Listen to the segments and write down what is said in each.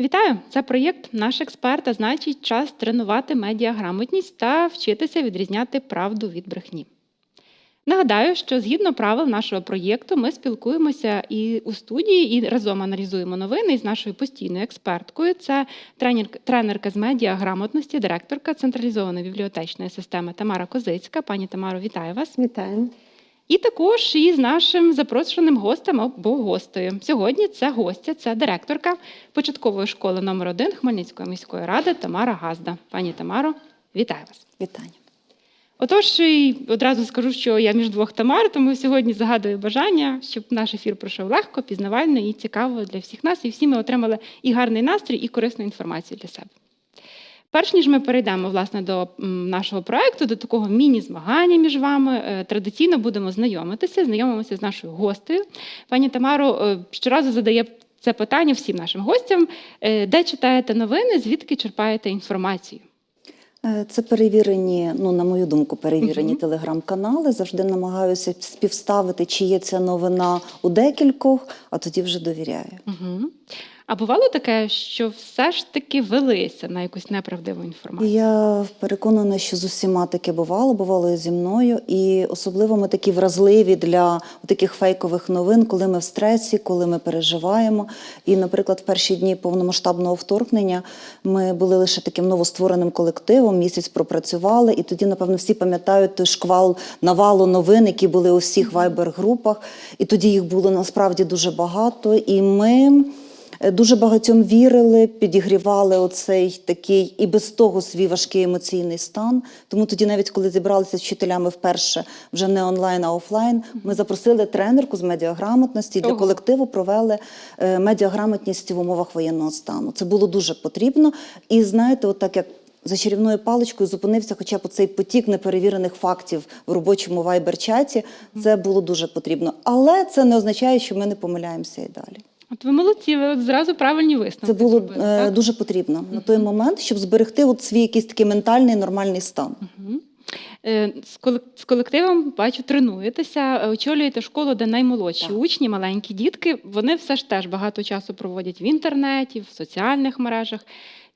Вітаю! Це проєкт Наш експерт, а значить, час тренувати медіаграмотність та вчитися відрізняти правду від брехні. Нагадаю, що згідно правил нашого проєкту, ми спілкуємося і у студії, і разом аналізуємо новини з нашою постійною експерткою. Це тренер, тренерка з медіаграмотності, директорка централізованої бібліотечної системи Тамара Козицька. Пані Тамаро, вітаю вас! Вітаю. І також із нашим запрошеним гостем або гостею. Сьогодні це гостя, це директорка початкової школи номер 1 Хмельницької міської ради Тамара Газда. Пані Тамаро, вітаю вас. Вітання. Отож, і одразу скажу, що я між двох Тамар, тому сьогодні загадую бажання, щоб наш ефір пройшов легко, пізнавально і цікаво для всіх нас, і всі ми отримали і гарний настрій, і корисну інформацію для себе. Перш ніж ми перейдемо власне до нашого проекту, до такого міні-змагання між вами, е, традиційно будемо знайомитися, знайомимося з нашою гостею. Пані Тамаро е, щоразу задає це питання всім нашим гостям: Е, де читаєте новини, звідки черпаєте інформацію? Це перевірені, ну на мою думку, перевірені Мгм. телеграм-канали. Завжди намагаюся співставити, чи є ця новина у декількох, а тоді вже довіряю. Угу. А бувало таке, що все ж таки велися на якусь неправдиву інформацію? я переконана, що з усіма таке бувало, бувало і зі мною. І особливо ми такі вразливі для таких фейкових новин, коли ми в стресі, коли ми переживаємо. І, наприклад, в перші дні повномасштабного вторгнення ми були лише таким новоствореним колективом, місяць пропрацювали, і тоді, напевно, всі пам'ятають той шквал навалу новин, які були у всіх вайбер-групах. І тоді їх було насправді дуже багато. І ми. Е, Дуже багатьом вірили, підігрівали оцей такий і без того свій важкий емоційний стан. Тому тоді, навіть коли зібралися з вчителями вперше, вже не онлайн, а офлайн, ми запросили тренерку з медіаграмотності і для колективу провели е, медіаграмотність в умовах воєнного стану. Це було дуже потрібно. І знаєте, от так як. За чарівною паличкою зупинився хоча б цей потік неперевірених фактів в робочому вайбер-чаті. Це було дуже потрібно. Але це не означає, що ми не помиляємося і далі. От ви молодці, ви от зразу правильні висновки. Це було зробили, е, так? дуже потрібно на той момент, щоб зберегти от свій якийсь такий ментальний нормальний стан. Мгм. Е, З колек- з колективом бачу, тренуєтеся, е, очолюєте школу, де наймолодші Так. учні, маленькі дітки. Вони все ж теж багато часу проводять в інтернеті, в соціальних мережах.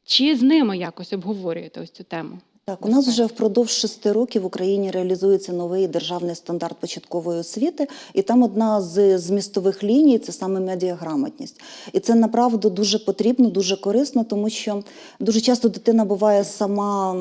Чи з ними якось обговорюєте ось цю тему? Так, у нас вже впродовж шести років в Україні реалізується новий державний стандарт початкової освіти, і там одна з змістових ліній це саме медіаграмотність. І це направду дуже потрібно, дуже корисно, тому що дуже часто дитина буває сама.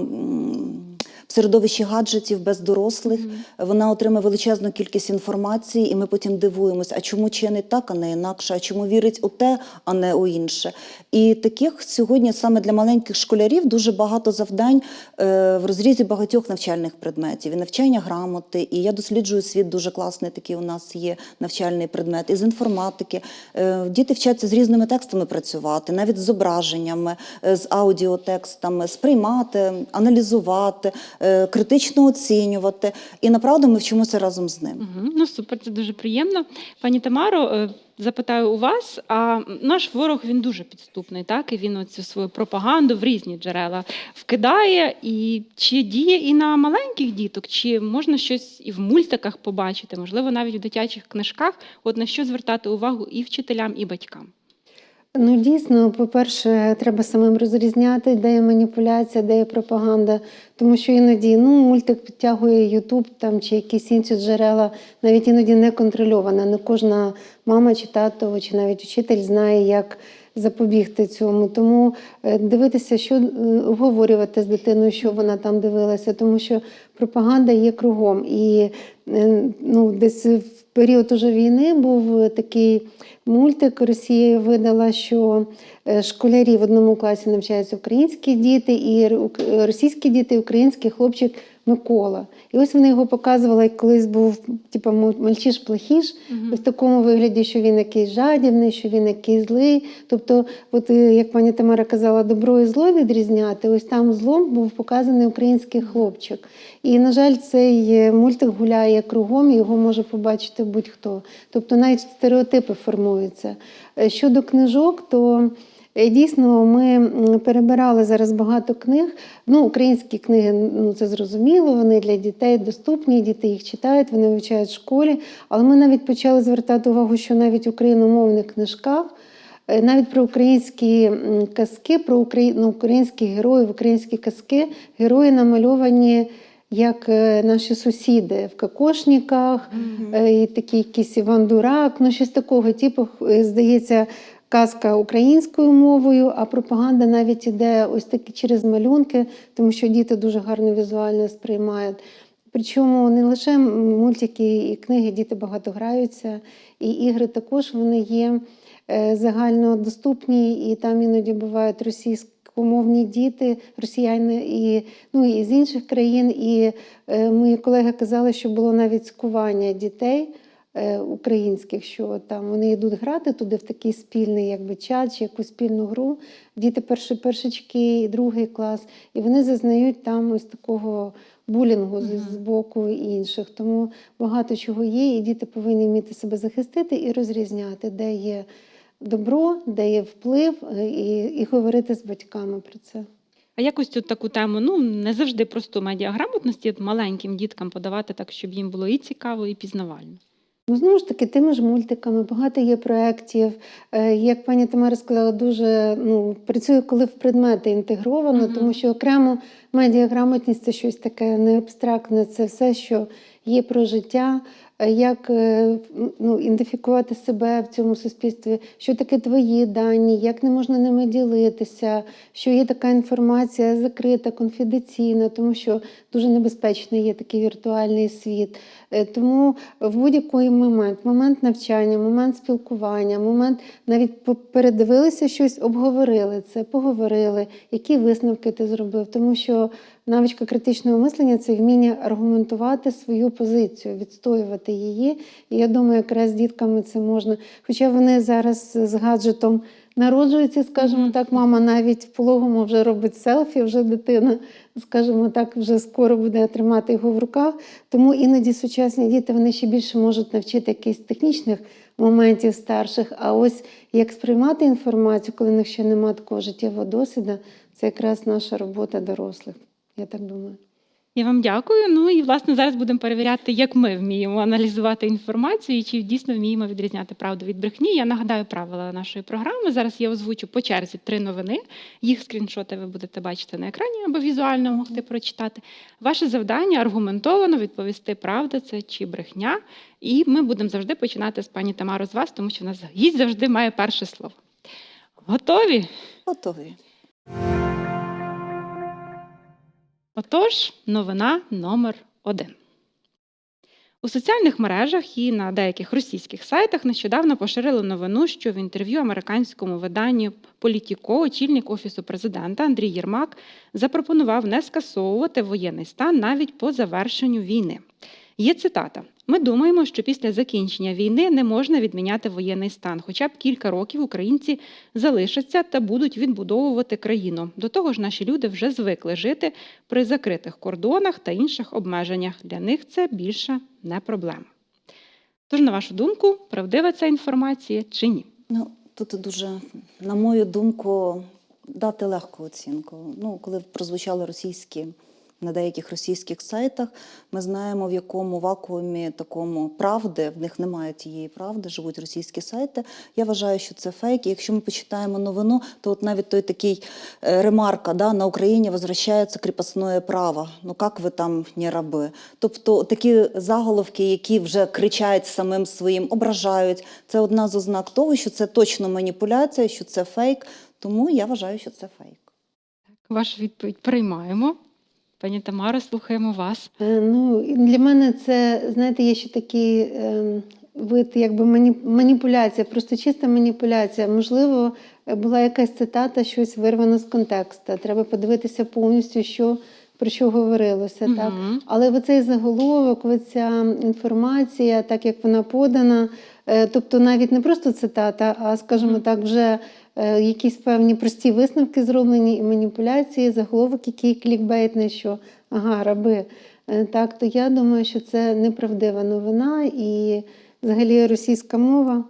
В середовищі гаджетів без дорослих вона отримає величезну кількість інформації, і ми потім дивуємось, а чому чинить так, а не інакше, а чому вірить у те, а не у інше. І таких сьогодні саме для маленьких школярів дуже багато завдань е, в розрізі багатьох навчальних предметів. І навчання грамоти, і я досліджую світ, дуже класний такий у нас є навчальний предмет, із інформатики. Е, Діти вчаться з різними текстами працювати, навіть з зображеннями, е, з аудіотекстами, сприймати, аналізувати, критично оцінювати. І направду ми вчимося разом з ним. Угу. Ну супер, це дуже приємно. Пані Тамаро, е, запитаю у вас. А наш ворог він дуже підступний, так і він оцю свою пропаганду в різні джерела вкидає. І чи діє і на маленьких діток, чи можна щось і в мультиках побачити, можливо, навіть в дитячих книжках, от на що звертати увагу і вчителям, і батькам. Ну, дійсно, по-перше, треба самим розрізняти, де є маніпуляція, де є пропаганда. Тому що іноді ну, мультик підтягує Ютуб там, чи якісь інші джерела, навіть іноді не контрольована. Не кожна мама чи тато, чи навіть учитель знає, як запобігти цьому. Тому е, дивитися, що е, обговорювати з дитиною, що вона там дивилася, тому що пропаганда є кругом. І е, ну, десь в період уже війни був такий мультик. Росія видала, що е, школярі в одному класі навчаються українські діти, і російські діти, і український хлопчик Микола. І ось вони його показували, як колись був типу, мальчиш плохіш Мгм. в такому вигляді, що він якийсь жадібний, що він якийсь злий. Тобто, от е, як пані Тамара казала, добро і зло відрізняти. Ось там злом був показаний український хлопчик. І, на жаль, цей е, мультик гуляє кругом, його може побачити будь-хто. Тобто навіть стереотипи формуються. Е, Щодо книжок, то Дійсно, ми перебирали зараз багато книг. Ну, українські книги, ну це зрозуміло, вони для дітей доступні, діти їх читають, вони вивчають в школі. Але ми навіть почали звертати увагу, що навіть в україномовних книжках Е, Навіть про українські казки, про ну, українських героїв, українські казки, герої намальовані як е, наші сусіди в кокошниках, е, і такий якийсь Іван Дурак, ну щось такого типу, е, здається, казка українською мовою, а пропаганда навіть іде ось таки через малюнки, тому що діти дуже гарно візуально сприймають. Причому не лише мультики і книги, діти багато граються, і ігри також вони є е, загальнодоступні, і там іноді бувають російськомовні діти, росіяни і, ну, і з інших країн. І е, мої колеги казали, що було навіть скування дітей українських, що там вони йдуть грати туди в такий спільний якби, чат чи якусь спільну гру. Діти перші першачки, і другий клас, і вони зазнають там ось такого булінгу з, з боку інших. Тому багато чого є, і діти повинні вміти себе захистити і розрізняти, де є добро, де є вплив, е, і, і говорити з батьками про це. А якось тут таку тему, ну не завжди просту медіаграмотності маленьким діткам подавати так, щоб їм було і цікаво, і пізнавально. Ну, знову ж таки, тими ж мультиками, багато є проєктів. Е, Як пані Тамара сказала, дуже ну, працює, коли в предмети інтегровано, Мгм. тому що окремо медіаграмотність це щось таке не абстрактне, це все, що є про життя, як е, ну, ідентифікувати себе в цьому суспільстві, що таке твої дані, як не можна ними ділитися, що є така інформація закрита, конфіденційна, тому що дуже небезпечний є такий віртуальний світ. Е, Тому в будь-який момент, момент навчання, момент спілкування, момент навіть передивилися щось, обговорили це, поговорили, які висновки ти зробив. Тому що навичка критичного мислення це вміння аргументувати свою позицію, відстоювати її. І я думаю, якраз з дітками це можна. Хоча вони зараз з гаджетом народжуються, скажімо так, мама навіть в пологому вже робить селфі, вже дитина, скажімо так, вже скоро буде тримати його в руках. Тому іноді сучасні діти вони ще більше можуть навчити якихось технічних моментів старших. А ось як сприймати інформацію, коли в них ще немає такого життєвого досвіду, це якраз наша робота дорослих. Я так думаю. Я вам дякую. Ну і власне зараз будемо перевіряти, як ми вміємо аналізувати інформацію і чи дійсно вміємо відрізняти правду від брехні. Я нагадаю правила нашої програми. Зараз я озвучу по черзі три новини. Їх скріншоти ви будете бачити на екрані або візуально могти прочитати. Ваше завдання аргументовано відповісти, правда це чи брехня. І ми будемо завжди починати з пані Тамаро з вас, тому що в нас гість завжди має перше слово. Готові? Готові. Отож, новина номер один. У соціальних мережах і на деяких російських сайтах нещодавно поширили новину, що в інтерв'ю американському виданню Політіко очільник офісу президента Андрій Єрмак запропонував не скасовувати воєнний стан навіть по завершенню війни. Є цитата: Ми думаємо, що після закінчення війни не можна відміняти воєнний стан. Хоча б кілька років українці залишаться та будуть відбудовувати країну. До того ж, наші люди вже звикли жити при закритих кордонах та інших обмеженнях. Для них це більше не проблема. Тож, на вашу думку, правдива ця інформація чи ні? Ну, тут дуже, на мою думку, дати легку оцінку. Ну, коли прозвучали російські на деяких російських сайтах, ми знаємо, в якому вакуумі такому правди, в них немає тієї правди, живуть російські сайти. Я вважаю, що це фейк. І якщо ми почитаємо новину, то от навіть той такий е, ремарка, да, на Україні возвращається кріпосне право. Ну як ви там не раби? Тобто такі заголовки, які вже кричать самим своїм, ображають. Це одна з ознак того, що це точно маніпуляція, що це фейк. Тому я вважаю, що це фейк. Вашу відповідь приймаємо. Пані Тамаро, слухаємо вас. Е, Ну, для мене це, знаєте, є ще такий е, вид якби мані, маніпуляція, просто чиста маніпуляція. Можливо, е, була якась цитата, щось вирвано з контексту. Треба подивитися повністю, що, про що говорилося. Так? Мгм. Але оцей заголовок, оця інформація, так як вона подана, е, тобто навіть не просто цитата, а, скажімо так, вже якісь певні прості висновки зроблені і маніпуляції, заголовок, який клікбейтний, що ага, раби. Е, Так, то я думаю, що це неправдива новина і взагалі російська мова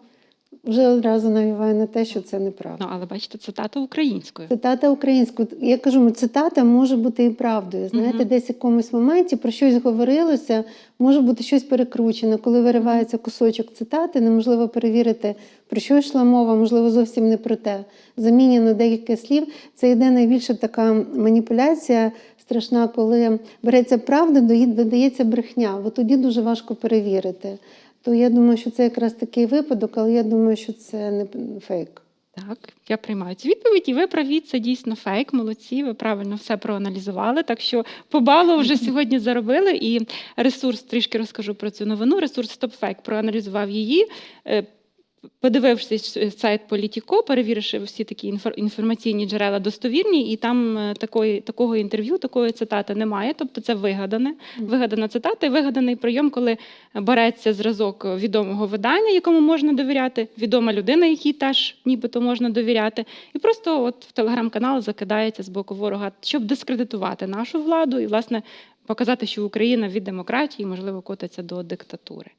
вже одразу навіває на те, що це неправда. Ну, але бачите, цитата українською. Цитата українською. Я кажу, цитата може бути і правдою. Знаєте, Мгм. десь в якомусь моменті про щось говорилося, може бути щось перекручене. Коли виривається кусочок цитати, неможливо перевірити, про що йшла мова, можливо, зовсім не про те. Замінено декілька слів. Це йде найбільше така маніпуляція страшна, коли береться правда, додається брехня. От тоді дуже важко перевірити. То я думаю, що це якраз такий випадок, але я думаю, що це не фейк. Так, я приймаю цю відповідь, і ви праві, це дійсно фейк. Молодці, ви правильно все проаналізували. Так що по балу вже сьогодні заробили. І ресурс трішки розкажу про цю новину. Ресурс StopFake проаналізував її. Подивившись сайт Політіко, перевіривши всі такі інфор- інформаційні джерела достовірні, і там е, такої, такого інтерв'ю, такої цитати немає. Тобто це вигадане, вигадана цитата і вигаданий прийом, коли береться зразок відомого видання, якому можна довіряти, відома людина, якій теж нібито можна довіряти, і просто от в телеграм-канал закидається з боку ворога, щоб дискредитувати нашу владу і, власне, показати, що Україна від демократії, можливо, котиться до диктатури.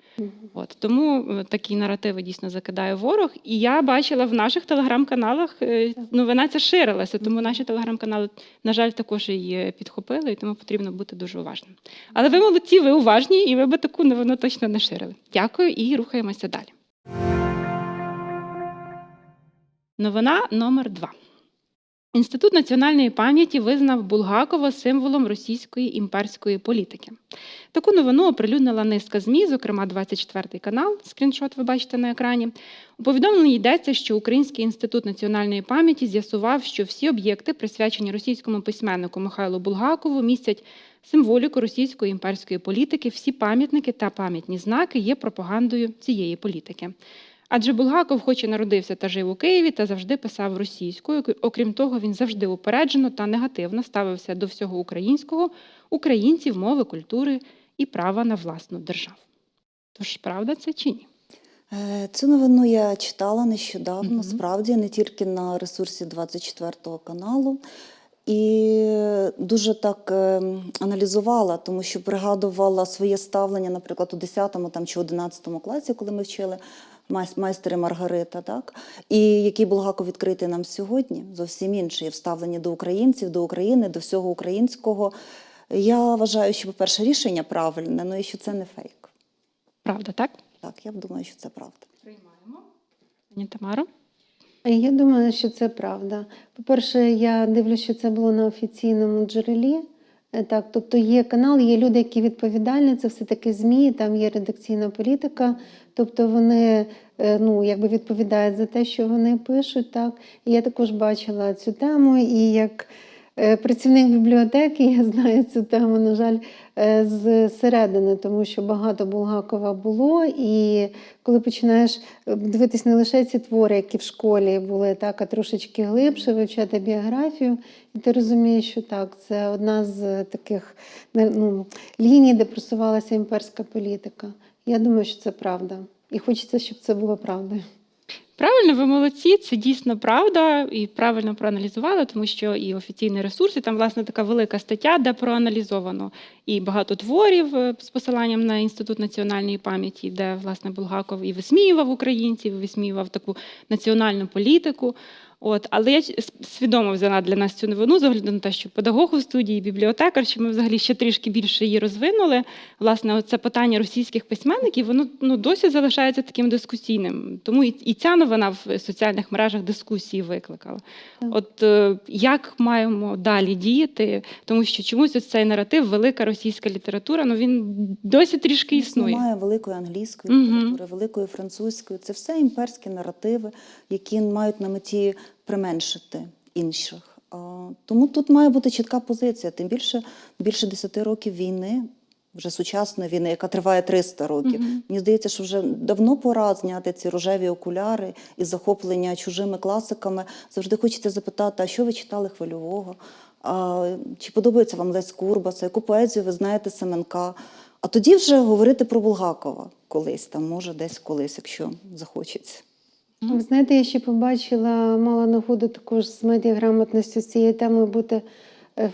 От тому е, такі наративи дійсно закидає ворог. І я бачила в наших телеграм-каналах е, новина ця ширилася, тому наші телеграм-канали, на жаль, також її підхопили, і тому потрібно бути дуже уважним. Але ви молодці, ви уважні, і ви би таку новину точно не ширили. Дякую і рухаємося далі. Новина номер два. Інститут національної пам'яті визнав Булгакова символом російської імперської політики. Таку новину оприлюднила низка ЗМІ, зокрема 24 канал. Скріншот ви бачите на екрані. У повідомленні йдеться, що Український інститут національної пам'яті з'ясував, що всі об'єкти, присвячені російському письменнику Михайлу Булгакову, містять символіку російської імперської політики. Всі пам'ятники та пам'ятні знаки є пропагандою цієї політики. Адже Булгаков, хоч і народився та жив у Києві, та завжди писав російською. Окрім того, він завжди упереджено та негативно ставився до всього українського, українців, мови, культури і права на власну державу. Тож правда це чи ні? Е, Цю новину я читала нещодавно, Мгм. справді, не тільки на ресурсі 24 каналу. І дуже так е, аналізувала, тому що пригадувала своє ставлення, наприклад, у 10 там, чи 11 класі, коли ми вчили майстер і Маргарита, так? І який Булгаков відкритий нам сьогодні, зовсім інший в ставленні до українців, до України, до всього українського. Я вважаю, що, по-перше, рішення правильне, ну і що це не фейк. Правда, так? Так, я думаю, що це правда. Приймаємо. Пані Тамаро. Я думаю, що це правда. По-перше, я дивлюся, що це було на офіційному джерелі. Е, Так, тобто є канал, є люди, які відповідальні, це все-таки ЗМІ, там є редакційна політика. Тобто вони е, ну, якби відповідають за те, що вони пишуть. Так. Я також бачила цю тему, і як працівник бібліотеки я знаю цю тему, на жаль, е, з середини, тому що багато Булгакова було. І коли починаєш е, дивитись не лише ці твори, які в школі були, так, а трошечки глибше вивчати біографію, і ти розумієш, що так, це одна з таких ну, ліній, де просувалася імперська політика. Я думаю, що це правда. І хочеться, щоб це було правдою. Правильно, ви молодці, це дійсно правда, і правильно проаналізували, тому що і офіційні ресурси, там, власне, така велика стаття, де проаналізовано і багато творів е, з посиланням на Інститут національної пам'яті, де, власне, Булгаков і висміював українців, і висміював таку національну політику. От, але я свідомо взяла для нас цю новину з огляду на те, що педагог у студії, бібліотекар, що ми взагалі ще трішки більше її розвинули. Власне, це питання російських письменників, воно ну досі залишається таким дискусійним. Тому і, і ця новина в соціальних мережах дискусії викликала. Так. От е, як маємо далі діяти, тому що чомусь ось цей наратив, велика російська література, ну він досі трішки існує. Немає великої англійської літератури, великої французької. Це все імперські наративи, які мають на меті применшити інших. Тому тут має бути чітка позиція. Тим більше більше 10 років війни, вже сучасної війни, яка триває 300 років. Мгм. Мені здається, що вже давно пора зняти ці рожеві окуляри і захоплення чужими класиками. Завжди хочеться запитати, а що ви читали хвильового? А, чи подобається вам Лесь Курбаса? Яку поезію ви знаєте Семенка? А тоді вже говорити про Булгакова колись, там, може, десь колись, якщо захочеться. Ви знаєте, я ще побачила, мала нагоду також з медіаграмотністю з цією темою бути е,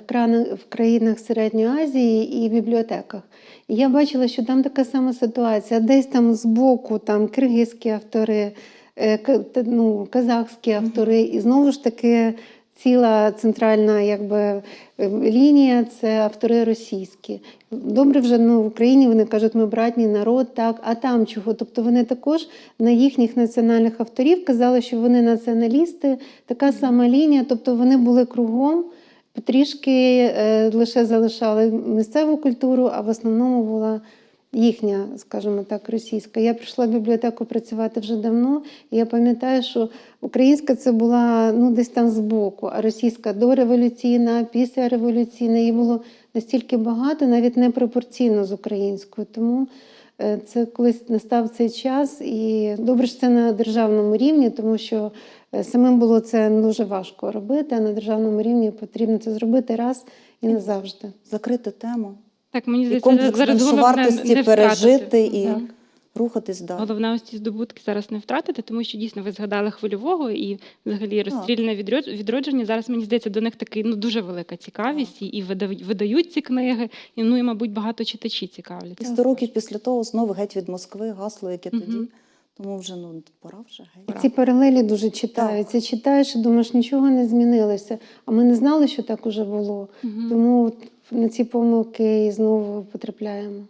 в, країнах Середньої Азії і в бібліотеках. І я бачила, що там така сама ситуація. Десь там збоку там киргизькі автори, е, ну, казахські автори, і знову ж таки ціла центральна якби, е, лінія це автори російські. Добре, вже ну, в Україні вони кажуть, ми братній народ, так, а там чого? Тобто вони також на їхніх національних авторів казали, що вони націоналісти, така сама лінія, тобто вони були кругом. Трішки е, лише залишали місцеву культуру, а в основному була їхня, скажімо так, російська. Я прийшла в бібліотеку працювати вже давно, і я пам'ятаю, що українська це була ну, десь там збоку, а російська дореволюційна, післяреволюційна, її було настільки багато, навіть не пропорційно з українською. Тому е, це колись настав цей час, і добре, що це на державному рівні, тому що е, самим було це дуже важко робити, а на державному рівні потрібно це зробити раз і назавжди. Закрити тему Так, мені і здається, комплекс зараз головне вартості не пережити втратити. і Так. рухатись далі. Головне ось ці здобутки зараз не втратити, тому що дійсно ви згадали хвильового і взагалі розстріляне відрод- відродження. Зараз мені здається, до них такий ну дуже велика цікавість, і, і видають, видають ці книги, і ну і мабуть багато читачі цікавляться. І 100 років після того знову геть від Москви, гасло, яке Мгм. тоді. Тому вже ну пора вже геть. Ці паралелі дуже читаються. Читаєш і думаєш, нічого не змінилося. А ми не знали, що так уже було. Мгм. Тому от на ці помилки і знову потрапляємо.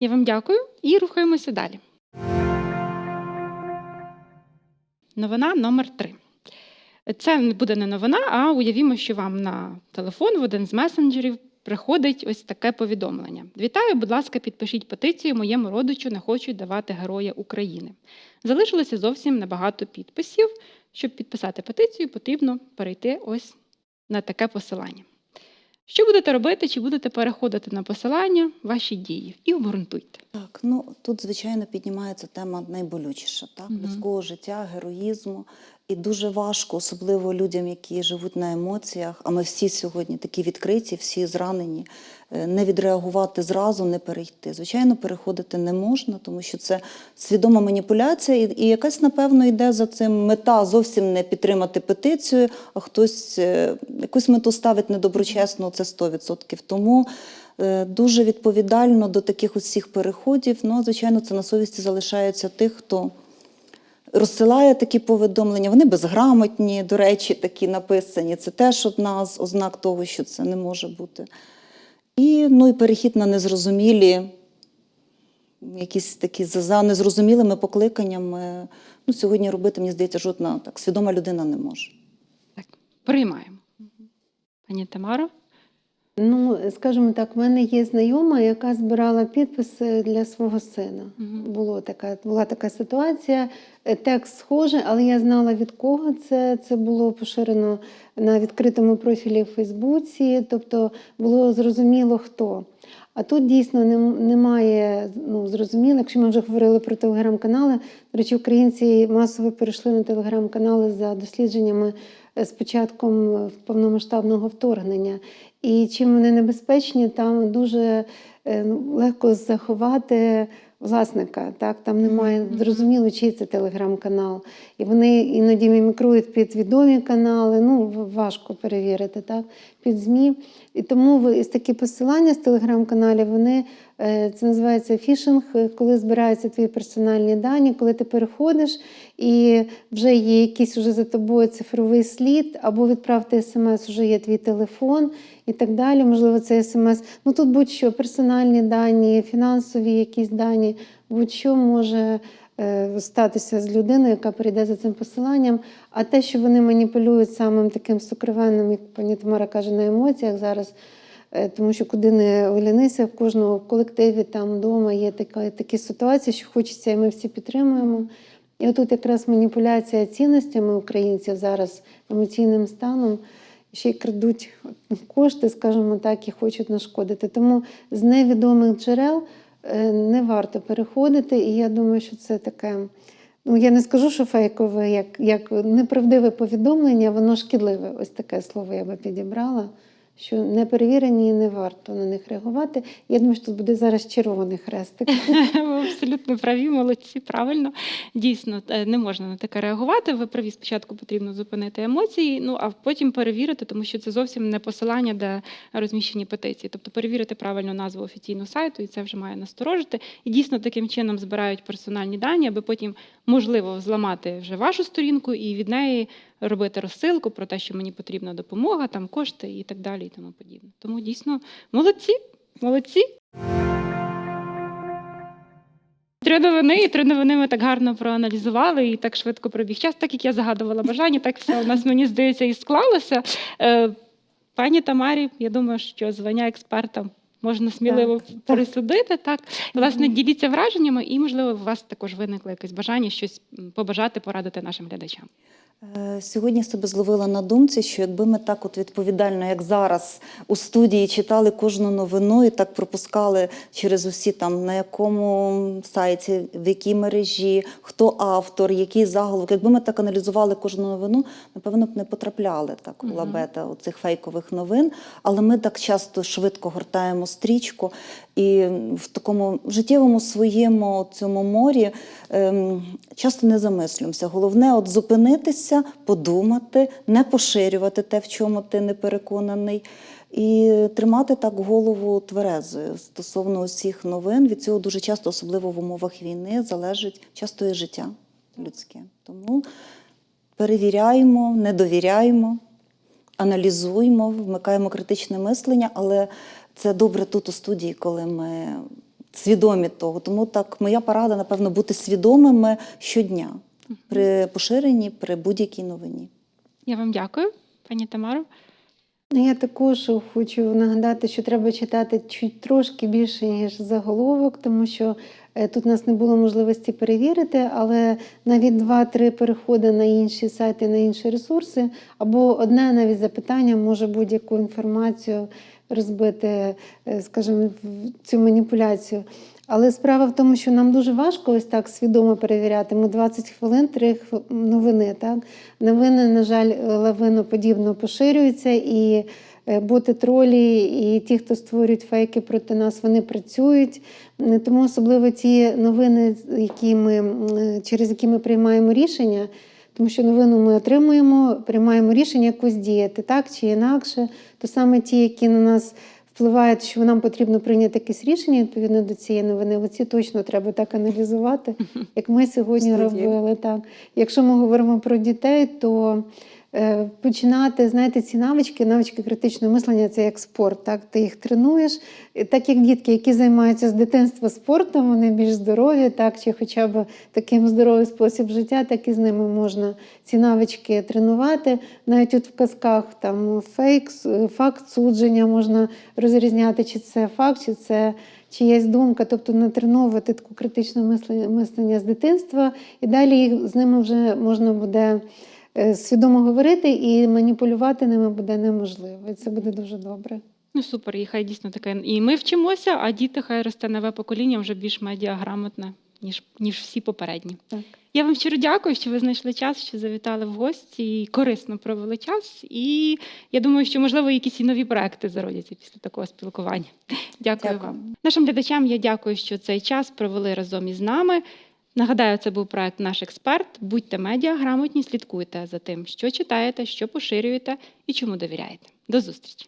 Я вам дякую і рухаємося далі. Новина номер три. Це буде не новина, а уявімо, що вам на телефон в один з месенджерів приходить ось таке повідомлення. Вітаю, будь ласка, підпишіть петицію моєму родичу не хочуть давати Героя України. Залишилося зовсім небагато підписів. Щоб підписати петицію, потрібно перейти ось на таке посилання. Що будете робити? Чи будете переходити на посилання? Ваші дії і обґрунтуйте. Так, ну тут звичайно піднімається тема найболючіша, так угу. людського життя, героїзму. І дуже важко, особливо людям, які живуть на емоціях. А ми всі сьогодні такі відкриті, всі зранені. е, Не відреагувати зразу, не перейти. Звичайно, переходити не можна, тому що це свідома маніпуляція, і, і якась, напевно, йде за цим мета зовсім не підтримати петицію, а хтось е, якусь мету ставить недоброчесну, це 100%. Тому е, дуже відповідально до таких усіх переходів. Ну, звичайно, це на совісті залишається тих, хто розсилає такі повідомлення. Вони безграмотні, до речі, такі написані. Це теж одна з ознак того, що це не може бути. І, ну, і перехід на незрозумілі, якісь такі за, незрозумілими покликаннями. Ну, сьогодні робити, мені здається, жодна так свідома людина не може. Так, приймаємо. Пані Тамаро? Ну, скажімо так, в мене є знайома, яка збирала підписи для свого сина. Мгм. Було така, була така ситуація. Е, Текст схожий, але я знала від кого це. Це було поширено на відкритому профілі в Фейсбуці, тобто було зрозуміло хто. А тут дійсно немає ну, зрозуміло, якщо ми вже говорили про телеграм-канали. До речі, українці масово перейшли на телеграм-канали за дослідженнями з початком повномасштабного вторгнення. І чим вони небезпечні, там дуже е, ну, легко заховати власника. Так? Там немає зрозуміло, чий це телеграм-канал. І вони іноді мімікрують під відомі канали, ну важко перевірити, так? Під ЗМІ. І тому ви такі посилання з телеграм-каналів, вони е, це називається фішинг, е, коли збираються твої персональні дані, коли ти переходиш і вже є якийсь уже за тобою цифровий слід, або відправити смс, вже є твій телефон і так далі. Можливо, це смс. Ну тут будь-що персональні дані, фінансові якісь дані, будь-що може статися з людиною, яка прийде за цим посиланням. А те, що вони маніпулюють самим таким сукровенним, як пані Тамара каже, на емоціях зараз. е, Тому що куди не оглянися, в кожного колективі там вдома є така, такі ситуації, що хочеться, і ми всі підтримуємо. І отут якраз маніпуляція цінностями українців зараз емоційним станом ще й крадуть кошти, скажімо так, і хочуть нашкодити. Тому з невідомих джерел е, не варто переходити. І я думаю, що це таке. Ну, я не скажу, що фейкове, як, як неправдиве повідомлення, воно шкідливе. Ось таке слово я би підібрала. Що не перевірені і не варто на них реагувати. Я думаю, що тут буде зараз червоний хрестик. Ви абсолютно праві, молодці, правильно. Дійсно, е, не можна на таке реагувати. Ви праві, спочатку потрібно зупинити емоції, ну а потім перевірити, тому що це зовсім не посилання, де розміщені петиції. Тобто перевірити правильну назву офіційного сайту, і це вже має насторожити. І дійсно таким чином збирають персональні дані, аби потім можливо зламати вже вашу сторінку і від неї робити розсилку про те, що мені потрібна допомога, там кошти і так далі, і тому подібне. Тому дійсно молодці, молодці. Три новини, і три новини ми так гарно проаналізували і так швидко пробіг час, так як я загадувала бажання, так все у нас, мені здається, і склалося. Е, Пані Тамарі, я думаю, що звання експерта можна сміливо Так, так. присудити. Так, власне, діліться враженнями, і можливо, у вас також виникло якесь бажання щось побажати, порадити нашим глядачам. Е, Сьогодні себе зловила на думці, що якби ми так от відповідально, як зараз у студії читали кожну новину і так пропускали через усі там на якому сайті, в якій мережі, хто автор, який заголовок. Якби ми так аналізували кожну новину, напевно б не потрапляли так у лабета цих фейкових новин. Але ми так часто швидко гортаємо стрічку і в такому життєвому своєму цьому морі ем, часто не замислюємося. Головне от зупинитися, подумати, не поширювати те, в чому ти не переконаний, і тримати так голову тверезою стосовно усіх новин. Від цього дуже часто, особливо в умовах війни, залежить часто і життя людське. Тому перевіряємо, не довіряємо, аналізуємо, вмикаємо критичне мислення, але це добре тут у студії, коли ми свідомі того. Тому так, моя порада, напевно, бути свідомими щодня при поширенні, при будь-якій новині. Я вам дякую, пані Тамаро. Ну, Я також хочу нагадати, що треба читати чуть трошки більше, ніж заголовок, тому що е, тут у нас не було можливості перевірити, але навіть два-три переходи на інші сайти, на інші ресурси, або одне навіть запитання може будь-яку інформацію розбити, е, скажімо, цю маніпуляцію. Але справа в тому, що нам дуже важко ось так свідомо перевіряти. Ми 20 хвилин, 3 новини. Так? Новини, на жаль, лавиноподібно поширюються, і е, боти тролі, і ті, хто створюють фейки проти нас, вони працюють. Е, Тому особливо ті новини, які ми, е, через які ми приймаємо рішення. Тому що новину ми отримуємо, приймаємо рішення якось діяти так чи інакше. То саме ті, які на нас впливають, що нам потрібно прийняти якесь рішення відповідно до цієї новини. Оці точно треба так аналізувати, як ми сьогодні робили. Так. Якщо ми говоримо про дітей, то починати, знаєте, ці навички, навички критичного мислення це як спорт. Так? Ти їх тренуєш. Так як дітки, які займаються з дитинства спортом, вони більш здорові, так, чи хоча б таким здоровий спосіб життя, так і з ними можна ці навички тренувати. Навіть от в казках там фейк, факт судження можна розрізняти, чи це факт, чи це чиясь думка, тобто натреновувати таку критичне мислення, мислення з дитинства, і далі їх з ними вже можна буде е, свідомо говорити, і маніпулювати ними буде неможливо. І це буде дуже добре. Ну супер, і хай дійсно таке. І ми вчимося, а діти хай росте нове покоління вже більш медіаграмотне, ніж, ніж всі попередні. Так. Я вам щиро дякую, що ви знайшли час, що завітали в гості і корисно провели час. І я думаю, що можливо якісь і нові проекти зародяться після такого спілкування. Дякую, Дякую. вам. Нашим глядачам я дякую, що цей час провели разом із нами. Нагадаю, це був проект Наш експерт. Будьте медіа, грамотні, слідкуйте за тим, що читаєте, що поширюєте і чому довіряєте. До зустрічі!